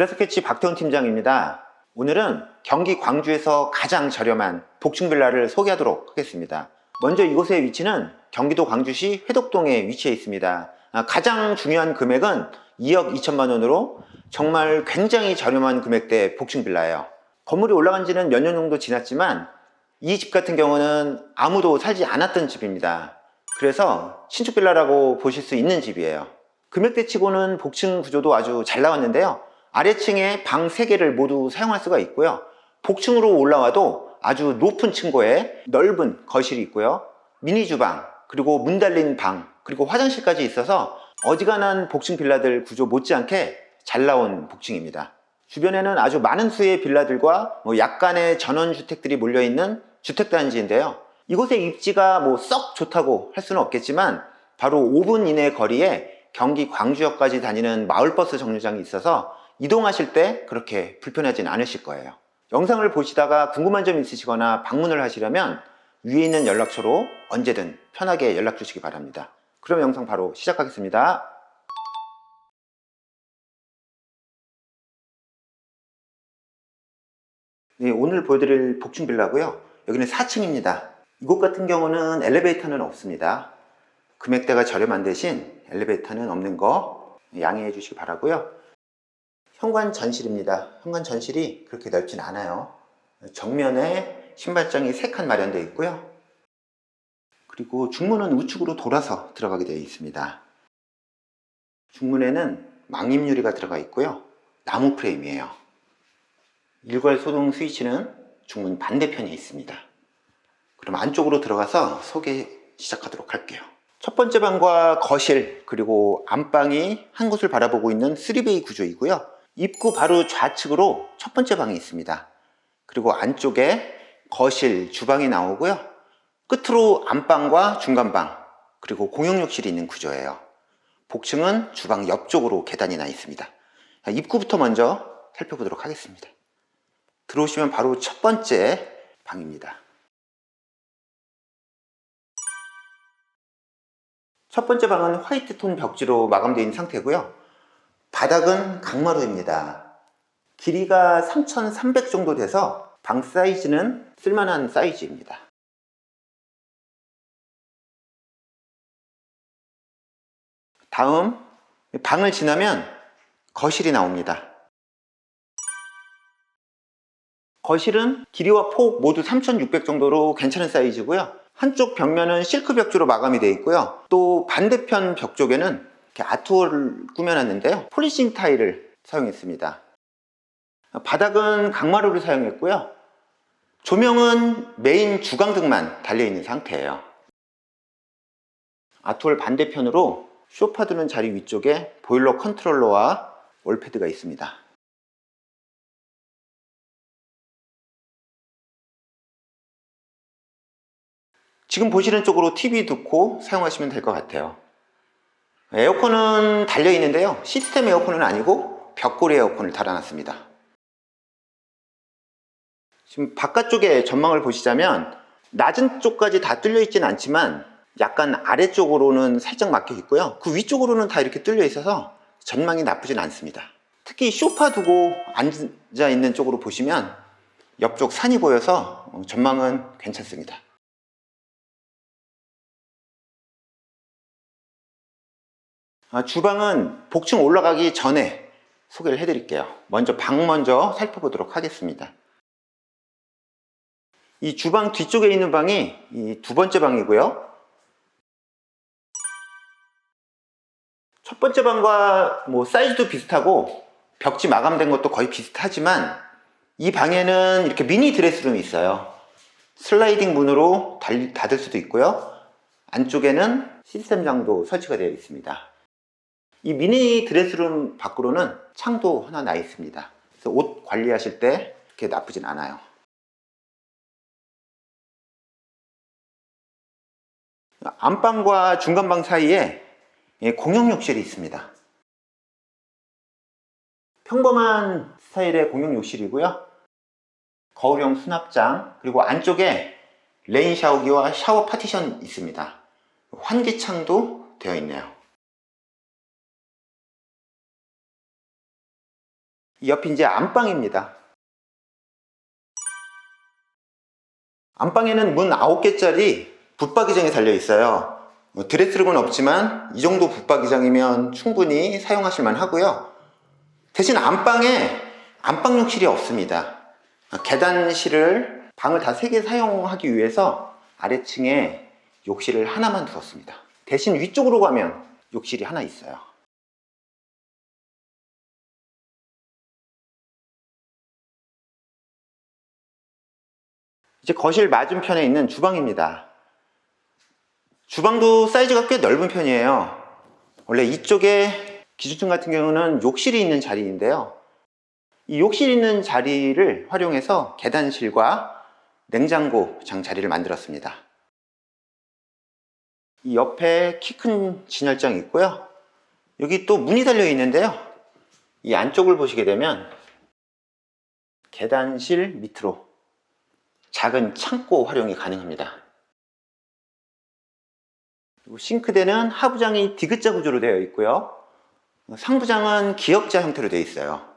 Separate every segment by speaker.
Speaker 1: 빌라스케치 박태훈 팀장입니다. 오늘은 경기 광주에서 가장 저렴한 복층 빌라를 소개하도록 하겠습니다. 먼저 이곳의 위치는 경기도 광주시 회덕동에 위치해 있습니다. 아, 가장 중요한 금액은 2억 2천만 원으로 정말 굉장히 저렴한 금액대 복층 빌라예요. 건물이 올라간 지는 몇 년 정도 지났지만 이 집 같은 경우는 아무도 살지 않았던 집입니다. 그래서 신축 빌라라고 보실 수 있는 집이에요. 금액대 치고는 복층 구조도 아주 잘 나왔는데요. 아래층에 방 3개를 모두 사용할 수가 있고요. 복층으로 올라와도 아주 높은 층고에 넓은 거실이 있고요. 미니 주방, 그리고 문 달린 방, 그리고 화장실까지 있어서 어지간한 복층 빌라들 구조 못지않게 잘 나온 복층입니다. 주변에는 아주 많은 수의 빌라들과 뭐 약간의 전원주택들이 몰려있는 주택단지인데요. 이곳의 입지가 뭐 썩 좋다고 할 수는 없겠지만 바로 5분 이내 거리에 경기 광주역까지 다니는 마을버스 정류장이 있어서 이동하실 때 그렇게 불편하진 않으실 거예요. 영상을 보시다가 궁금한 점 있으시거나 방문을 하시려면 위에 있는 연락처로 언제든 편하게 연락 주시기 바랍니다. 그럼 영상 바로 시작하겠습니다. 네, 오늘 보여드릴 복층 빌라고요. 여기는 4층입니다. 이곳 같은 경우는 엘리베이터는 없습니다. 금액대가 저렴한 대신 엘리베이터는 없는 거 양해해 주시기 바라고요. 현관 전실입니다. 현관 전실이 그렇게 넓진 않아요. 정면에 신발장이 3칸 마련되어 있고요. 그리고 중문은 우측으로 돌아서 들어가게 되어 있습니다. 중문에는 망임유리가 들어가 있고요. 나무 프레임이에요. 일괄 소등 스위치는 중문 반대편에 있습니다. 그럼 안쪽으로 들어가서 소개 시작하도록 할게요. 첫 번째 방과 거실 그리고 안방이 한 곳을 바라보고 있는 3베이 구조이고요. 입구 바로 좌측으로 첫 번째 방이 있습니다. 그리고 안쪽에 거실, 주방이 나오고요. 끝으로 안방과 중간방 그리고 공용욕실이 있는 구조예요. 복층은 주방 옆쪽으로 계단이 나 있습니다. 입구부터 먼저 살펴보도록 하겠습니다. 들어오시면 바로 첫 번째 방입니다. 첫 번째 방은 화이트 톤 벽지로 마감되어 있는 상태고요. 바닥은 강마루입니다. 길이가 3,300 정도 돼서 방 사이즈는 쓸만한 사이즈입니다. 다음 방을 지나면 거실이 나옵니다. 거실은 길이와 폭 모두 3,600 정도로 괜찮은 사이즈고요. 한쪽 벽면은 실크 벽지로 마감이 되어 있고요. 또 반대편 벽 쪽에는 이렇게 아트월을 꾸며놨는데요. 폴리싱 타일을 사용했습니다. 바닥은 강마루를 사용했고요. 조명은 메인 주광등만 달려있는 상태예요. 아트월 반대편으로 쇼파 두는 자리 위쪽에 보일러 컨트롤러와 월패드가 있습니다. 지금 보시는 쪽으로 TV 듣고 사용하시면 될 것 같아요. 에어컨은 달려 있는데요. 시스템 에어컨은 아니고 벽골 에어컨을 달아놨습니다. 지금 바깥쪽에 전망을 보시자면 낮은 쪽까지 다 뚫려 있지는 않지만 약간 아래쪽으로는 살짝 막혀 있고요. 그 위쪽으로는 다 이렇게 뚫려 있어서 전망이 나쁘진 않습니다. 특히 쇼파 두고 앉아 있는 쪽으로 보시면 옆쪽 산이 보여서 전망은 괜찮습니다. 주방은 복층 올라가기 전에 소개를 해드릴게요. 먼저 방 먼저 살펴보도록 하겠습니다. 이 주방 뒤쪽에 있는 방이 이 두 번째 방이고요. 첫 번째 방과 뭐 사이즈도 비슷하고 벽지 마감된 것도 거의 비슷하지만 이 방에는 이렇게 미니 드레스룸이 있어요. 슬라이딩 문으로 닫을 수도 있고요. 안쪽에는 시스템장도 설치가 되어 있습니다. 이 미니 드레스룸 밖으로는 창도 하나 나 있습니다. 그래서 옷 관리하실 때 그렇게 나쁘진 않아요. 안방과 중간방 사이에 공용욕실이 있습니다. 평범한 스타일의 공용욕실이고요. 거울형 수납장, 그리고 안쪽에 레인 샤워기와 샤워 파티션 있습니다. 환기창도 되어 있네요. 옆이 이제 안방입니다. 안방에는 문 9개짜리 붙박이장이 달려 있어요. 뭐 드레스룸은 없지만 이 정도 붙박이장이면 충분히 사용하실 만 하고요. 대신 안방에 안방 욕실이 없습니다. 계단실을 방을 다 3개 사용하기 위해서 아래층에 욕실을 하나만 두었습니다. 대신 위쪽으로 가면 욕실이 하나 있어요. 이제 거실 맞은편에 있는 주방입니다. 주방도 사이즈가 꽤 넓은 편이에요. 원래 이쪽에 기준층 같은 경우는 욕실이 있는 자리인데요. 이 욕실 있는 자리를 활용해서 계단실과 냉장고 장 자리를 만들었습니다. 이 옆에 키 큰 진열장이 있고요. 여기 또 문이 달려 있는데요. 이 안쪽을 보시게 되면 계단실 밑으로 작은 창고 활용이 가능합니다. 싱크대는 하부장이 디귿자 구조로 되어 있고요. 상부장은 기역자 형태로 되어 있어요.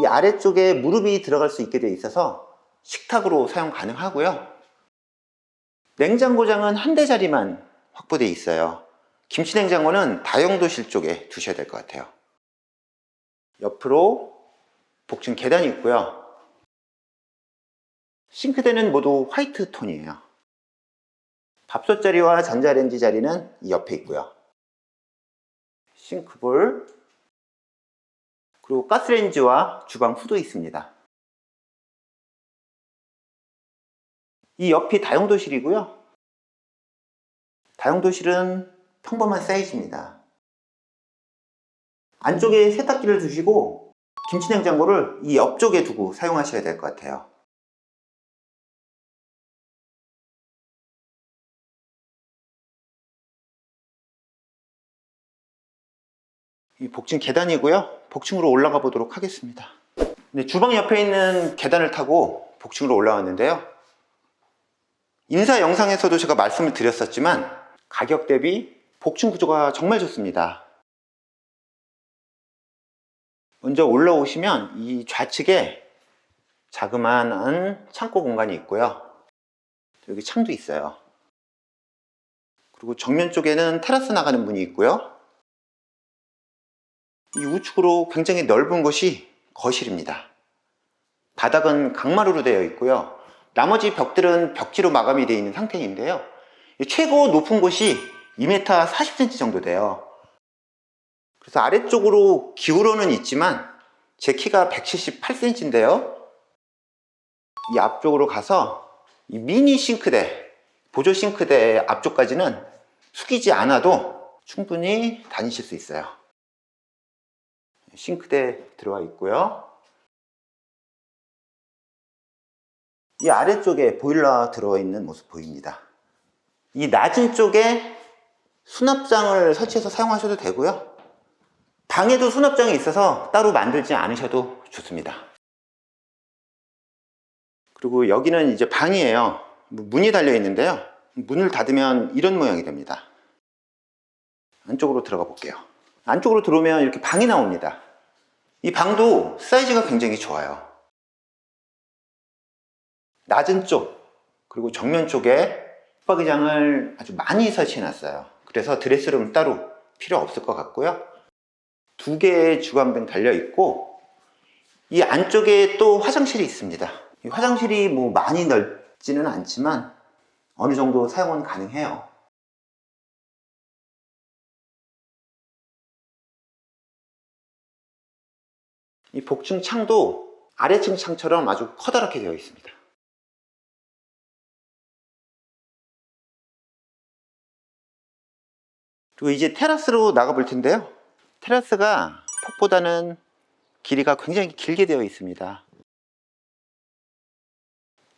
Speaker 1: 이 아래쪽에 무릎이 들어갈 수 있게 되어 있어서 식탁으로 사용 가능하고요. 냉장고장은 한 대 자리만 확보되어 있어요. 김치냉장고는 다용도실 쪽에 두셔야 될 것 같아요. 옆으로 복층 계단이 있고요. 싱크대는 모두 화이트 톤이에요. 밥솥 자리와 전자레인지 자리는 이 옆에 있고요. 싱크볼, 그리고 가스레인지와 주방 후도 있습니다. 이 옆이 다용도실이고요. 다용도실은 평범한 사이즈입니다. 안쪽에 세탁기를 두시고 김치냉장고를 이 옆쪽에 두고 사용하셔야 될 것 같아요. 이 복층 계단이고요. 복층으로 올라가 보도록 하겠습니다. 네, 주방 옆에 있는 계단을 타고 복층으로 올라왔는데요. 인사 영상에서도 제가 말씀을 드렸었지만 가격 대비 복층 구조가 정말 좋습니다. 먼저 올라오시면 이 좌측에 자그마한 창고 공간이 있고요. 여기 창도 있어요. 그리고 정면 쪽에는 테라스 나가는 문이 있고요. 이 우측으로 굉장히 넓은 곳이 거실입니다. 바닥은 강마루로 되어 있고요. 나머지 벽들은 벽지로 마감이 되어 있는 상태인데요. 최고 높은 곳이 2m 40cm 정도 돼요. 그래서 아래쪽으로 기울어는 있지만 제 키가 178cm인데요. 이 앞쪽으로 가서 이 미니 싱크대, 보조 싱크대 앞쪽까지는 숙이지 않아도 충분히 다니실 수 있어요. 싱크대 들어와 있고요. 이 아래쪽에 보일러 들어와 있는 모습 보입니다. 이 낮은 쪽에 수납장을 설치해서 사용하셔도 되고요. 방에도 수납장이 있어서 따로 만들지 않으셔도 좋습니다. 그리고 여기는 이제 방이에요. 문이 달려 있는데요. 문을 닫으면 이런 모양이 됩니다. 안쪽으로 들어가 볼게요. 안쪽으로 들어오면 이렇게 방이 나옵니다. 이 방도 사이즈가 굉장히 좋아요. 낮은 쪽, 그리고 정면 쪽에 붙박이장을 아주 많이 설치해 놨어요. 그래서 드레스룸 따로 필요 없을 것 같고요. 두 개의 주간뱅 달려 있고, 이 안쪽에 또 화장실이 있습니다. 이 화장실이 뭐 많이 넓지는 않지만 어느 정도 사용은 가능해요. 이 복층 창도 아래층 창처럼 아주 커다랗게 되어 있습니다. 그리고 이제 테라스로 나가 볼 텐데요. 테라스가 폭보다는 길이가 굉장히 길게 되어 있습니다.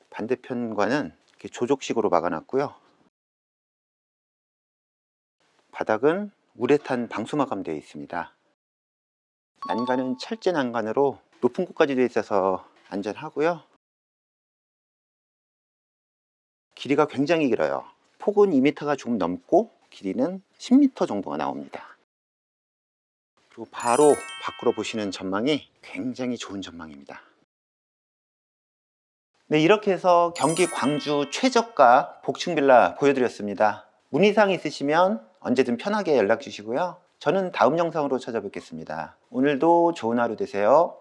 Speaker 1: 반대편과는 조족식으로 막아놨고요. 바닥은 우레탄 방수 마감 되어 있습니다. 난간은 철제 난간으로 높은 곳까지 되어 있어서 안전하고요. 길이가 굉장히 길어요. 폭은 2m가 조금 넘고 길이는 10m 정도가 나옵니다. 그리고 바로 밖으로 보시는 전망이 굉장히 좋은 전망입니다. 네 이렇게 해서 경기 광주 최저가 복층빌라 보여드렸습니다. 문의사항 있으시면 언제든 편하게 연락 주시고요. 저는 다음 영상으로 찾아뵙겠습니다. 오늘도 좋은 하루 되세요.